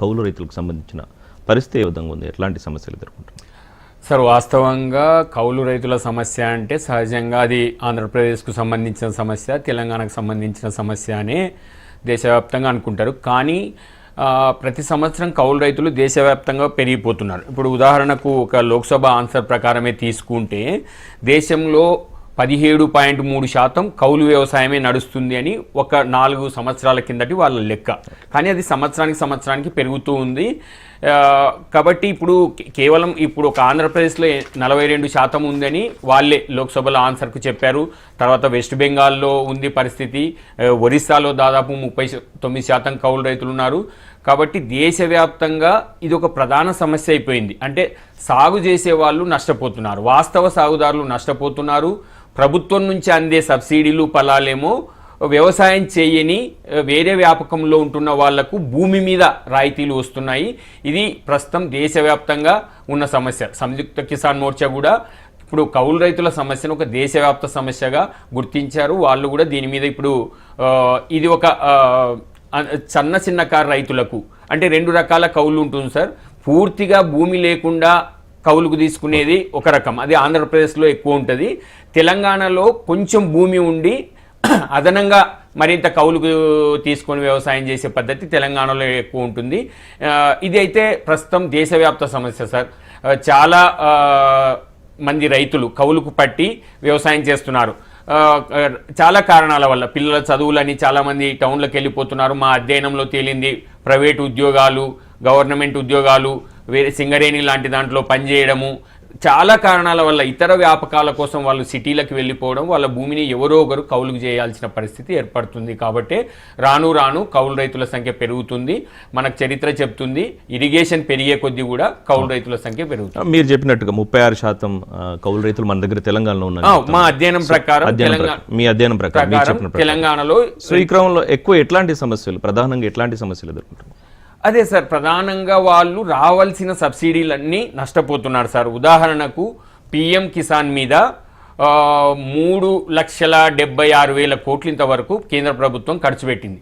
కౌలు రైతులకు సంబంధించిన పరిస్థితి ఏ విధంగా ఉంది? ఎట్లాంటి సమస్యలు ఎదుర్కొంటున్నారు? సార్ వాస్తవంగా కౌలు రైతుల సమస్య అంటే సహజంగా అది ఆంధ్రప్రదేశ్కు సంబంధించిన సమస్య తెలంగాణకు సంబంధించిన సమస్య అని దేశవ్యాప్తంగా అనుకుంటారు. కానీ ప్రతి సంవత్సరం కౌలు రైతులు దేశవ్యాప్తంగా పెరిగిపోతున్నారు. ఇప్పుడు ఉదాహరణకు ఒక లోక్సభ ఆన్సర్ ప్రకారమే తీసుకుంటే దేశంలో పదిహేడు పాయింట్ మూడు శాతం కౌలు వ్యవసాయమే నడుస్తుంది అని ఒక నాలుగు సంవత్సరాల కిందటి వాళ్ళ లెక్క. కానీ అది సంవత్సరానికి సంవత్సరానికి పెరుగుతూ ఉంది. కాబట్టి ఇప్పుడు కేవలం ఇప్పుడు ఒక ఆంధ్రప్రదేశ్లో నలభై రెండు శాతం ఉందని వాళ్ళే లోక్సభలో ఆన్సర్కు చెప్పారు. తర్వాత వెస్ట్ బెంగాల్లో ఉంది పరిస్థితి. ఒరిస్సాలో దాదాపు ముప్పై తొమ్మిది శాతం కౌలు రైతులు ఉన్నారు. కాబట్టి దేశవ్యాప్తంగా ఇది ఒక ప్రధాన సమస్య అయిపోయింది. అంటే సాగు చేసే వాళ్ళు నష్టపోతున్నారు. వాస్తవ సాగుదారులు నష్టపోతున్నారు. ప్రభుత్వం నుంచి అందే సబ్సిడీలు ఫలాలేమో వ్యవసాయం చేయని వేరే వ్యాపకంలో ఉంటున్న వాళ్ళకు భూమి మీద రాయితీలు వస్తున్నాయి. ఇది ప్రస్తుతం దేశవ్యాప్తంగా ఉన్న సమస్య. సంయుక్త కిసాన్ మోర్చా కూడా ఇప్పుడు కౌలు రైతుల సమస్యను ఒక దేశవ్యాప్త సమస్యగా గుర్తించారు. వాళ్ళు కూడా దీని మీద ఇప్పుడు ఇది ఒక చిన్న చిన్న కారు రైతులకు అంటే రెండు రకాల కౌలు ఉంటుంది సార్. పూర్తిగా భూమి లేకుండా కౌలుకు తీసుకునేది ఒక రకం. అది ఆంధ్రప్రదేశ్లో ఎక్కువ ఉంటుంది. తెలంగాణలో కొంచెం భూమి ఉండి అదనంగా మరింత కౌలుకు తీసుకొని వ్యవసాయం చేసే పద్ధతి తెలంగాణలో ఎక్కువ ఉంటుంది. ఇది అయితే ప్రస్తుతం దేశవ్యాప్త సమస్య సార్. చాలా మంది రైతులు కౌలుకు పట్టి వ్యవసాయం చేస్తున్నారు. చాలా కారణాల వల్ల పిల్లల చదువులని చాలామంది టౌన్లకు వెళ్ళిపోతున్నారు. మా అధ్యయనంలో తేలింది ప్రైవేట్ ఉద్యోగాలు గవర్నమెంట్ ఉద్యోగాలు వేరే సింగరేణి లాంటి దాంట్లో పనిచేయడము చాలా కారణాల వల్ల ఇతర వ్యాపకాల కోసం వాళ్ళు సిటీలకు వెళ్ళిపోవడం వాళ్ళ భూమిని ఎవరో ఒకరు కౌలుకు చేయాల్సిన పరిస్థితి ఏర్పడుతుంది. కాబట్టి రాను రాను కౌలు రైతుల సంఖ్య పెరుగుతుంది. మనకు చరిత్ర చెప్తుంది ఇరిగేషన్ పెరిగే కొద్దీ కూడా కౌలు రైతుల సంఖ్య పెరుగుతుంది. మీరు చెప్పినట్టుగా ముప్పై ఆరు శాతం కౌలు రైతులు మన దగ్గర తెలంగాణలో ఉన్నారు. మా అధ్యయనం ప్రకారం మీ అధ్యయనం ప్రకారం. తెలంగాణలో సో ఈ క్రమంలో ఎక్కువ ఎట్లాంటి సమస్యలు ప్రధానంగా ఎట్లాంటి సమస్యలు ఎదుర్కొంటున్నారు? అదే సార్ ప్రధానంగా వాళ్ళు రావాల్సిన సబ్సిడీలన్నీ నష్టపోతున్నారు సార్. ఉదాహరణకు పిఎం కిసాన్ మీద మూడు లక్షల డెబ్బై ఆరు వేల కోట్ల ఇంతవరకు కేంద్ర ప్రభుత్వం ఖర్చు పెట్టింది.